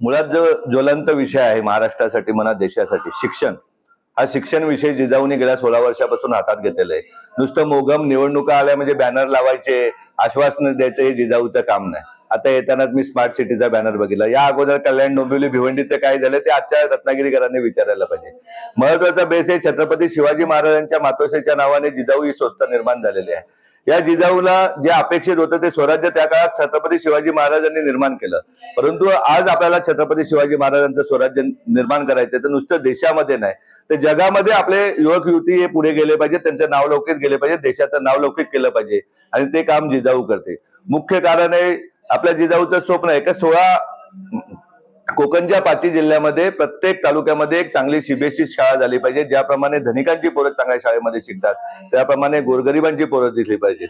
मुळात जो ज्वलंत विषय आहे महाराष्ट्रासाठी म्हणा देशासाठी शिक्षण. हा शिक्षण विषय जिजाऊने गेल्या सोळा वर्षापासून हातात घेतलेला आहे. नुसतं मोगम निवडणुका आल्या म्हणजे बॅनर लावायचे आश्वासन द्यायचं हे जिजाऊचं काम नाही. आता येतानाच मी स्मार्ट सिटीचा बॅनर बघितला. या अगोदर कल्याण डोंबिवली भिवंडीचं काय झालं ते आजच्या रत्नागिरीकरांनी विचारायला पाहिजे. महत्त्वाचा बेस हे छत्रपती शिवाजी महाराजांच्या मातोश्रीच्या नावाने जिजाऊ ही संस्था निर्माण झालेली आहे. या जिजाऊला जे अपेक्षित होतं ते स्वराज्य त्या काळात छत्रपती शिवाजी महाराजांनी निर्माण केलं. परंतु आज आपल्याला छत्रपती शिवाजी महाराजांचं स्वराज्य निर्माण करायचं तर नुसतं देशामध्ये नाही. तर जगामध्ये आपले युवक युवती हे पुढे गेले पाहिजे त्यांचं नावलौकिक गेले पाहिजे देशाचं नावलौकिक केलं पाहिजे आणि ते काम जिजाऊ करते मुख्य कारण आहे आपल्या जिजाऊचं स्वप्न आहे का सोळा कोकणच्या पाचही जिल्ह्यामध्ये प्रत्येक तालुक्यामध्ये एक चांगली सीबीएसई शाळा झाली पाहिजे. ज्याप्रमाणे धनिकांची पोरं चांगल्या शाळेमध्ये शिकतात त्याप्रमाणे गोरगरिबांची पोरं दिसली पाहिजे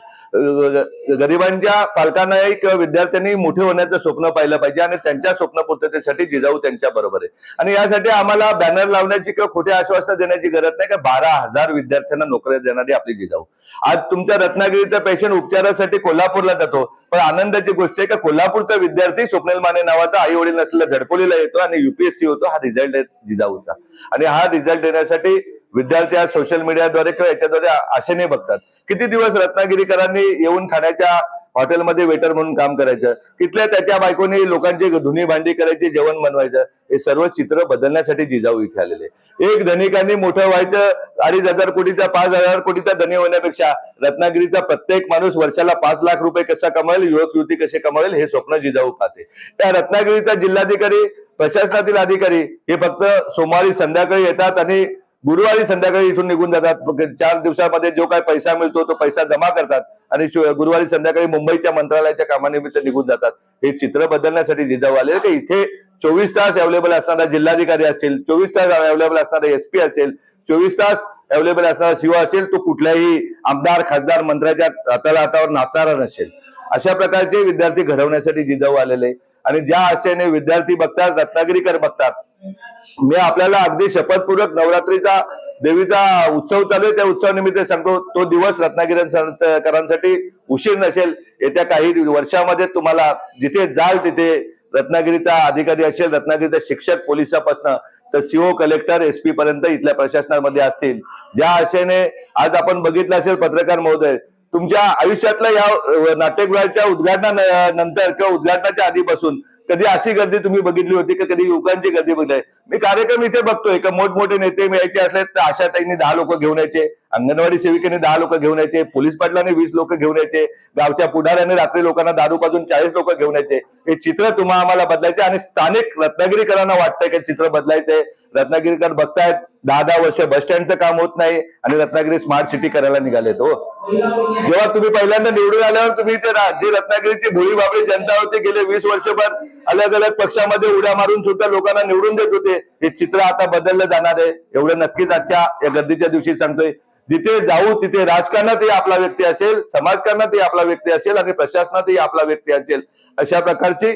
गरिबांच्या पालकांनाही किंवा विद्यार्थ्यांनी मोठे होण्याचं स्वप्न पाहिलं पाहिजे आणि त्यांच्या स्वप्न पूर्ततेसाठी जिजाऊ त्यांच्या बरोबर आहे. आणि यासाठी आम्हाला बॅनर लावण्याची किंवा खोटे आश्वासन देण्याची गरज नाही का बारा हजार विद्यार्थ्यांना नोकऱ्या देणारी आपली जिजाऊ. आज तुमच्या रत्नागिरीचा पेशंट उपचारासाठी कोल्हापूरला जातो. पण आनंदाची गोष्ट आहे का कोल्हापूरचा विद्यार्थी स्वप्नेल माने नावाचा आई वडील नसलेला झडपोलीला येतो आणि युपीएससी होतो हा रिझल्ट आहे जिजाऊचा. आणि हा रिझल्ट देण्यासाठी विद्यार्थी आज सोशल मीडियाद्वारे किंवा याच्याद्वारे आशेने बघतात. किती दिवस रत्नागिरीकरांनी येऊन ठाण्याच्या हॉटेलमध्ये वेटर म्हणून काम करायचं. तिथल्या त्याच्या बायकोनी लोकांची धुनी भांडी करायची जेवण बनवायचं. हे सर्व चित्र बदलण्यासाठी जिजाऊ इथे आलेले एक धनिकांनी मोठं व्हायचं अडीच हजार कोटीचा पाच हजार कोटीचा धनी होण्यापेक्षा रत्नागिरीचा प्रत्येक माणूस वर्षाला पाच लाख रुपये कसा कमवेल युवक युवती कसे कमवेल हे स्वप्न जिजाऊ पाहते. त्या रत्नागिरीचा जिल्हाधिकारी प्रशासनातील अधिकारी हे फक्त सोमवारी संध्याकाळी येतात आणि गुरुवारी संध्याकाळी इथून निघून जातात. चार दिवसामध्ये जो काय पैसा मिळतो तो पैसा जमा करतात. आणि गुरुवारी संध्याकाळी मुंबईच्या मंत्रालयाच्या कामानिमित्त निघून जातात. हे चित्र बदलण्यासाठी जिजाऊ आले की इथे चोवीस तास अवेलेबल असणारा जिल्हाधिकारी असेल चोवीस तास अवेलेबल असणारा एसपी असेल चोवीस तास अवेलेबल असणारा शिव असेल तो कुठल्याही आमदार खासदार मंत्र्याच्या हाताला हातावर नाचणारा नसेल. अशा प्रकारचे विद्यार्थी घडवण्यासाठी जिजाऊ आलेले. आणि ज्या आशेने विद्यार्थी बघतात रत्नागिरीकर बघतात. मी आपल्याला अगदी शपथपूर्वक नवरात्रीचा देवीचा उत्सव चालू आहे. त्या उत्सवानिमित्त सांगतो तो दिवस रत्नागिरीकरांसाठी उशीर नसेल. येत्या काही वर्षामध्ये तुम्हाला जिथे जाल तिथे रत्नागिरीचा अधिकारी असेल रत्नागिरीचा शिक्षक पोलिसापासून तर सीओ कलेक्टर एस पी पर्यंत इथल्या प्रशासनामध्ये असतील. ज्या आशेने आज आपण बघितलं असेल पत्रकार महोदय तुमच्या आयुष्यातल्या या नाट्यगृहाच्या उद्घाटनानंतर किंवा उद्घाटनाच्या आधीपासून कधी अशी गर्दी तुम्ही बघितली होती का कधी युवकांची गर्दी बघितली? मी कार्यक्रम इथे बघतोय. का मोठमोठे नेते मिळायचे असले तर आशाताईंनी दहा लोक घेऊन यायचे. अंगणवाडी सेविकेने दहा लोक घेऊन यायचे पोलीस पाटलाने वीस लोक घेऊन यायचे गावच्या पुढाऱ्याने रात्री लोकांना दारू पाजून चाळीस लोक घेऊन यायचे. हे चित्र तुम्हा आम्हाला बदलायचे आणि स्थानिक रत्नागिरीकरांना वाटतंय की चित्र बदलायचंय रत्नागिरीकर बघतायत दहा दहा वर्ष बस स्टँडचं काम होत नाही आणि रत्नागिरी स्मार्ट सिटी करायला निघालेत हो. जेव्हा तुम्ही पहिल्यांदा निवडून आल्यावर तुम्ही ते रा- जी रत्नागिरीची भोळी बाबळी जनता होती गेले वीस वर्षभर अलग अलग पक्षामध्ये उड्या मारून सुद्धा लोकांना निवडून देत होते. हे चित्र आता बदललं जाणार आहे. एवढं नक्कीच आजच्या या गर्दीच्या दिवशी सांगतोय. जिथे जाऊ तिथे राजकारणातही आपला व्यक्ती असेल समाजकारणातही आपला व्यक्ती असेल आणि प्रशासनातही आपला व्यक्ती असेल. अशा प्रकारची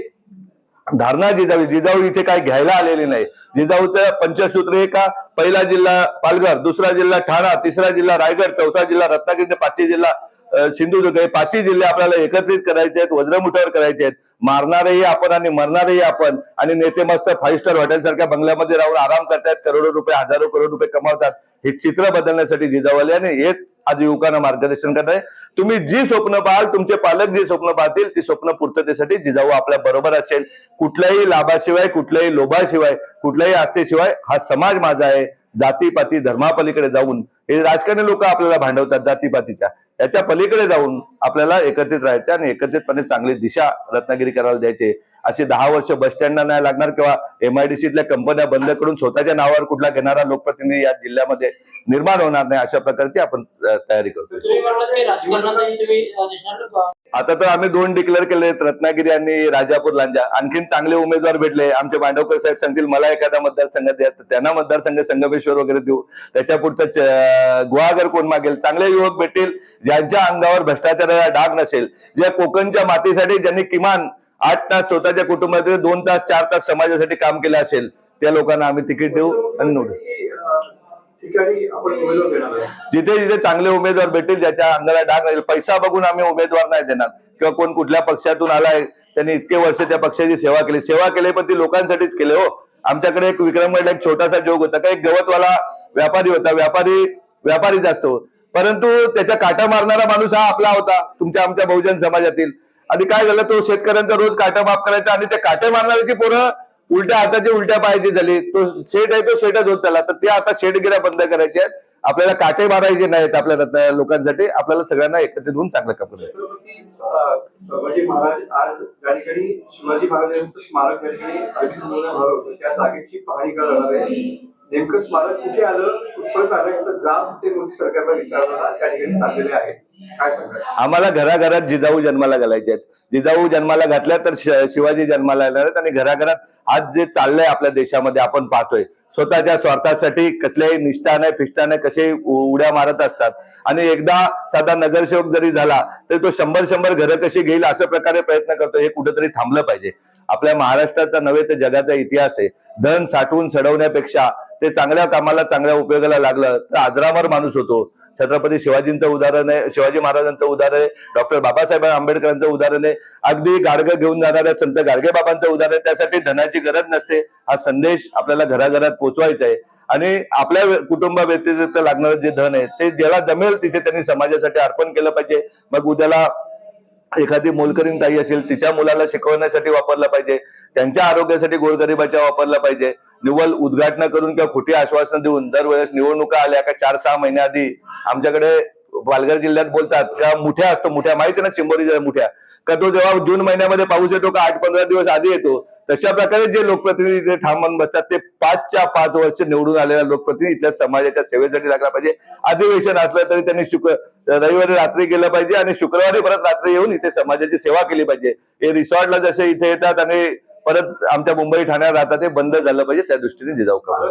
धारणा जिजाऊ जिजाऊ इथे काय घ्यायला आलेली नाही. जिजाऊचं पंचसूत्र हे का? पहिला जिल्हा पालघर दुसरा जिल्हा ठाणा तिसरा जिल्हा रायगड चौथा जिल्हा रत्नागिरी पाचवी जिल्हा सिंधुदुर्ग. हे पाचही जिल्हे आपल्याला एकत्रित करायचे आहेत वज्रमुठावर करायचे आहेत. मारणारही आपण आणि मरणारही आपण आणि नेते मस्त फाईव्ह स्टार हॉटेल सारख्या बंगल्यामध्ये राहून आराम करतायत करोडो रुपये हजारो करोड रुपये कमावतात. हे चित्र बदलण्यासाठी जिजाऊ आले आणि हेच आज युवकांना मार्गदर्शन करत आहे तुम्ही जी स्वप्न पाहाल तुमचे पालक जी स्वप्न पाहतील ती स्वप्न पूर्ततेसाठी जिजाऊ आपल्या बरोबर असेल. कुठल्याही लाभाशिवाय कुठल्याही लोभाशिवाय कुठल्याही आस्थेशिवाय हा समाज माझा आहे. जातीपाती धर्मापलीकडे जाऊन. हे राजकारणी लोक आपल्याला भांडवतात जातीपातीच्या. याच्या पलीकडे जाऊन आपल्याला एकत्रित राहायचे आणि एकत्रितपणे चांगली दिशा रत्नागिरी करायला द्यायचे. असे दहा वर्ष बस स्टँडना नाही लागणार किंवा एमआयडीसीतल्या कंपन्या बंद करून स्वतःच्या नावावर कुठला घेणारा लोकप्रतिनिधी या जिल्ह्यामध्ये निर्माण होणार नाही अशा प्रकारची आपण तयारी करतो आता तर आम्ही दोन डिक्लेअर केले रत्नागिरी आणि राजापूर लांजा. आणखीन चांगले उमेदवार भेटले. आमचे मांडवकर साहेब सांगतील मला एखादा मतदारसंघ द्या. तर त्यांना मतदारसंघ संगमेश्वर वगैरे देऊ. त्याच्या पुढचं गुहागर कोण मागेल? चांगले युवक भेटतील ज्यांच्या अंगावर भ्रष्टाचाराचा डाग नसेल. ज्या कोकणच्या मातीसाठी ज्यांनी किमान आठ तास स्वतःच्या कुटुंबातील दोन तास चार तास समाजासाठी काम केलं असेल त्या लोकांना आम्ही तिकीट देऊ आणि निवडू. ठिकाणी आपण उमेदवार देणार आहे जिथे जिथे चांगले उमेदवार भेटतील ज्याच्या अंगाला डाग नाही. पैसा बघून आम्ही उमेदवार नाही देणार. किंवा कोण कुठल्या पक्षातून आलाय त्यांनी इतके वर्ष त्या पक्षाची सेवा केली. सेवा केली पण ती लोकांसाठीच केली हो. आमच्याकडे एक विक्रमगडला एक छोटासा जोग होता. का एक गवतवाला व्यापारी होता. व्यापारी व्यापारीच असतो. परंतु त्याच्या काटा मारणारा माणूस हा आपला होता. तुमच्या आमच्या बहुजन समाजातील. आणि काय झालं तो शेतकऱ्यांचा रोज काटा माफ करायचा आणि ते काटे मारणाऱ्याची पोरं उलट्या हाताची उलट्या पायाची झाली. तो शेट आहे तो शेटच होत त्याला तर ते आता शेटगिऱ्या बंद करायचे आहेत. आपल्याला काटे मारायचे नाहीत आपल्या लोकांसाठी. आपल्याला सगळ्यांना एकत्रित होऊन चांगलं काम करायचं. आहे. नेमकं स्मारक कुठे आलं कुठपर्यंत आलं जाब ते मोदी सरकारला त्या ठिकाणी चाललेले काय आम्हाला घराघरात जिजाऊ जन्माला घालायचे आहेत. जिजाऊ जन्माला घातल्या तर शिवाजी जन्माला येणार आहेत आणि घराघरात आज जे चाललंय आपल्या देशामध्ये आपण पाहतोय. स्वतःच्या स्वार्थासाठी कसल्याही निष्ठा नाही कसे उड्या मारत असतात. आणि एकदा साधा नगरसेवक जरी झाला तरी तो शंभर शंभर घरं कशी घेईल अशा प्रकारे प्रयत्न करतो हे कुठेतरी थांबलं पाहिजे. आपल्या महाराष्ट्राचा नव्हे तर जगाचा इतिहास आहे. धन साठवून सडवण्यापेक्षा ते चांगल्या कामाला चांगल्या उपयोगाला लागलं तर आजरामर माणूस होतो. छत्रपती शिवाजींचं उदाहरण आहे शिवाजी महाराजांचं उदाहरण आहे डॉक्टर बाबासाहेब आंबेडकरांचं उदाहरण आहे. अगदी गाडगं घेऊन जाणाऱ्या संत गाडगे बाबांचं उदाहरण आहे. त्यासाठी धनाची गरज नसते. हा संदेश आपल्याला घराघरात पोचवायचा आहे. आणि आपल्या कुटुंबा व्यतिरिक्त लागणारं जे धन आहे ते ज्याला जमेल तिथे त्यांनी समाजासाठी अर्पण केलं पाहिजे. मग उद्याला एखादी मोलकरीण ताई असेल तिच्या मुलाला शिकवण्यासाठी वापरला पाहिजे. त्यांच्या आरोग्यासाठी गोरगरिबाच्या वापरला पाहिजे. निव्वळ उद्घाटन करून किंवा खोटी आश्वासन देऊन दरवेळेस निवडणुका आल्या का चार सहा महिन्याआधी आमच्याकडे पालघर जिल्ह्यात बोलतात का मुठ्या असतो मुठ्या. माहिती ना चिंबोरी मुठ्या. का तो जेव्हा जून महिन्यामध्ये पाऊस येतो का आठ पंधरा दिवस आधी येतो तशा प्रकारे जे लोकप्रतिनिधी इथे ठाम बसतात ते पाचच्या पाच वर्ष निवडून आलेल्या लोकप्रतिनिधी इथल्या समाजाच्या सेवेसाठी लागला पाहिजे. अधिवेशन असलं तरी त्यांनी शुक्र रविवारी रात्री गेलं पाहिजे आणि शुक्रवारी परत रात्री येऊन इथे समाजाची सेवा केली पाहिजे. हे रिसॉर्टला जसे इथे येतात आणि परत आमच्या मुंबई ठाण्यात राहतात ते बंद झालं पाहिजे त्या दृष्टीने जिजाऊ कामा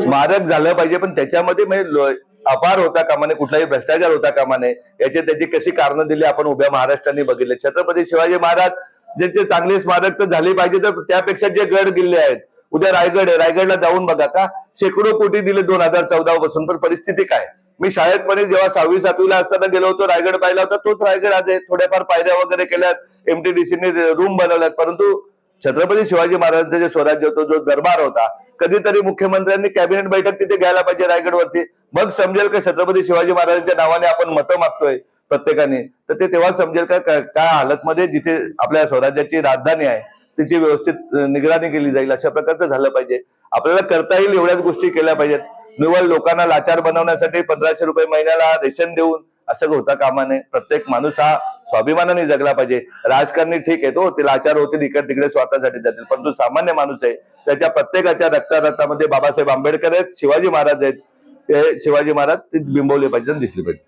स्मारक झालं पाहिजे पण त्याच्यामध्ये म्हणजे अपार होता कामाने कुठलाही भ्रष्टाचार होता कामाने याची त्याची कशी कारणं दिली आपण उभ्या महाराष्ट्राने बघितले. छत्रपती शिवाजी महाराज ज्याचे चांगले स्मारक तर झाले पाहिजे तर त्यापेक्षा जे गड किल्ले आहेत उद्या रायगड आहे रायगडला जाऊन बघा का शेकडो कोटी दिले दोन हजार चौदा पासून पण परिस्थिती काय? मी शाळेतपणे जेव्हा सहावी सातवीला असताना गेलो होतो रायगड पाहिला होता तोच रायगड आज आहे. थोड्याफार पायऱ्या वगैरे केल्यात एमटीडीसीने रूम बनवल्यात. परंतु छत्रपती शिवाजी महाराजांचा जे स्वराज्य होतं जो दरबार होता कधीतरी मुख्यमंत्र्यांनी कॅबिनेट बैठक तिथे घ्यायला पाहिजे रायगडवरती. मग समजेल का छत्रपती शिवाजी महाराजांच्या नावाने आपण मतं मागतोय प्रत्येकाने? तर ते तेव्हा समजेल का काय हालतमध्ये जिथे आपल्या स्वराज्याची राजधानी आहे तिची व्यवस्थित निगराणी केली जाईल अशा प्रकारचं झालं पाहिजे. आपल्याला करता येईल एवढ्याच गोष्टी केल्या पाहिजेत. निवड लोकांना लाचार बनवण्यासाठी पंधराशे रुपये महिन्याला रेशन देऊन असं होता कामा नये. प्रत्येक माणूस हा स्वाभिमानाने जगला पाहिजे. राजकारणी ठीक आहे तो ते लाचार होतील इकडे तिकडे स्वार्थासाठी जातील. परंतु सामान्य माणूस आहे त्याच्या प्रत्येकाच्या रक्तारक्तामध्ये बाबासाहेब आंबेडकर आहेत शिवाजी महाराज आहेत. ते शिवाजी महाराज ते बिंबवले पाहिजे दिसले पाहिजे.